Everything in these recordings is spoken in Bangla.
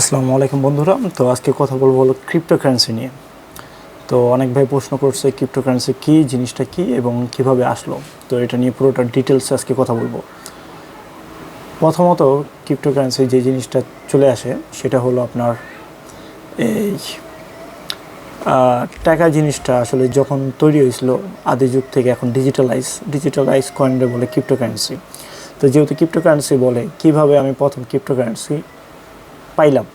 আসসালামু আলাইকুম বন্ধুরা। তো আজকে কথা বলব হলো ক্রিপ্টোকারেন্সি নিয়ে। তো অনেক ভাই প্রশ্ন করছে ক্রিপ্টোকারেন্সি কী, জিনিসটা কী এবং কীভাবে আসলো? তো এটা নিয়ে পুরোটা ডিটেলসে আজকে কথা বলব। প্রথমত ক্রিপ্টোকারেন্সি যে জিনিসটা চলে আসে, সেটা হলো আপনার এই টাকা জিনিসটা আসলে যখন তৈরি হয়েছিল আদি যুগ থেকে এখন ডিজিটালাইজ ডিজিটালাইজ কয়েনটা বলে ক্রিপ্টোকারেন্সি তো যেহেতু ক্রিপ্টোকারেন্সি বলে, কীভাবে আমি প্রথম ক্রিপ্টোকারেন্সি পাইলাম।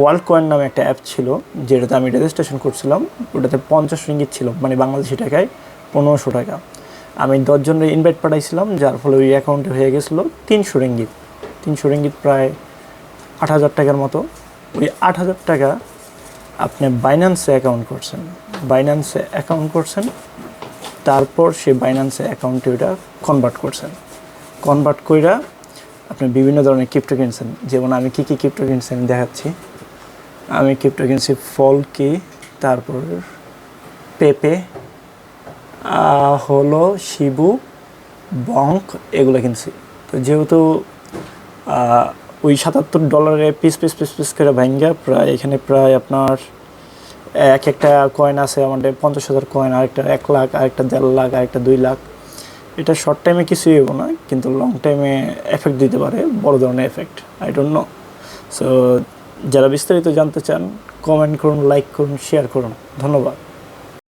ওয়ার্ল্ড কয়েন নামে একটা অ্যাপ ছিল, যেটাতে আমি রেজিস্ট্রেশন করছিলাম। ওটাতে পঞ্চাশ রিঙ্গিত ছিল মানে বাংলাদেশি টাকায় পনেরোশো টাকা। আমি দশজনের ইনভাইট পাঠাইছিলাম, যার ফলে ওই অ্যাকাউন্টে হয়ে গেছিল তিনশো রিঙ্গিত তিনশো রিঙ্গিত প্রায় আট হাজার টাকার মতো। ওই আট হাজার টাকা আপনি বাইন্যান্সে অ্যাকাউন্ট করছেন। বাইন্যান্সে অ্যাকাউন্ট করছেন, তারপর সে বাইন্যান্সে অ্যাকাউন্টে ওটা কনভার্ট করছেন। কনভার্ট কইরা আপনি বিভিন্ন ধরনের ক্রিপ্টো কিনছেন যেমন আমি কী কী ক্রিপ্টো কিনছি আমি দেখাচ্ছি। আমি ক্রিপ্টো কিনছি ফল কি তারপর পেপে হলো শিবু বঙ্ক এগুলো কিনছি। তো যেহেতু ওই সাতাত্তর ডলারে পিস পিস পিস পিস করে ভাঙ্গা, প্রায় এখানে প্রায় আপনার এক একটা কয়েন আছে, আমাদের পঞ্চাশ হাজার কয়েন আরেকটা এক লাখ, আরেকটা দেড় লাখ, আরেকটা দুই লাখ। এটা শর্ট টাইমে কিছুই হব না, কিন্তু লং টাইমে এফেক্ট দিতে পারে, বড় ধরনের effect I don't know so যারা বিস্তারিত জানতে চান কমেন্ট করুন লাইক করুন শেয়ার করুন। ধন্যবাদ।